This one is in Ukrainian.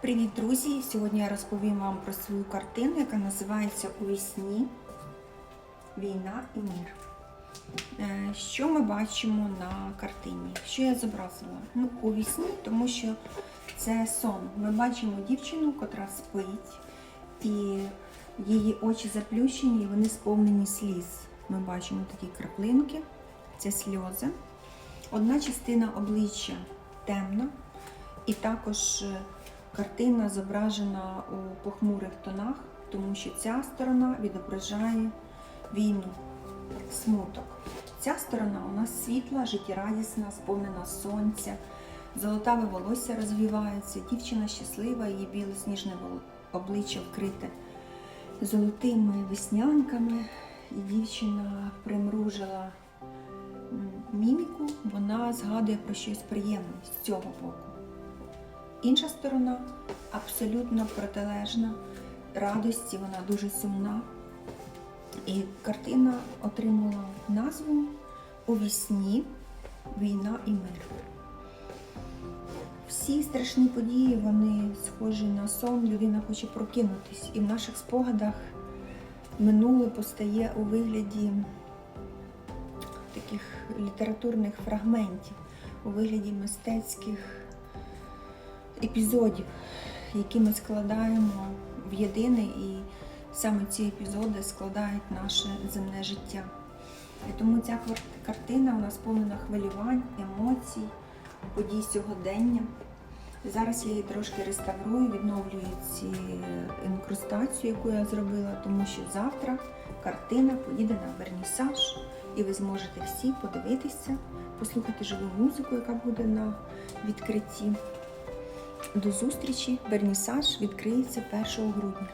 Привіт, друзі! Сьогодні я розповім вам про свою картину, яка називається У вісні Війна і мир. Е, Що ми бачимо на картині? Що я зобразила? Ну, у тому що це сон. Ми бачимо дівчину, котра спить, і її очі заплющені, і вони сповнені сліз. Ми бачимо такі краплинки, це сльози. Одна частина обличчя темна, і також е, картина зображена у похмурих тонах, тому що ця сторона відображає війну, смуток. Ця сторона у нас світла, життєрадісна, сповнена сонця, золотаве волосся розвівається, дівчина щаслива, її біле сніжне вол- обличчя вкрите золотими веснянками, і дівчина примружила міміку, вона згадує про щось приємне з цього боку. Інша сторона абсолютно протилежна радості, вона дуже сумна. І картина отримала назву У вісні Війна і мир. Всі страшні події вони схожі на сон, людина хоче прокинутись. І в наших спогадах минуле постає у вигляді таких літературних фрагментів, у вигляді мистецьких епізодів, які ми складаємо в єдине, і саме ці епізоди складають наше земне життя. І тому ця картина вона сповнена хвилювань, емоцій, подій сьогодення. Зараз я її трошки реставрую, відновлюю ці інкрустацію, яку я зробила, тому що завтра картина поїде на вернісаж, і ви зможете всі подивитися, послухати живу музику, яка буде на відкритті. До зустрічі! Вернісаж відкриється 1 грудня.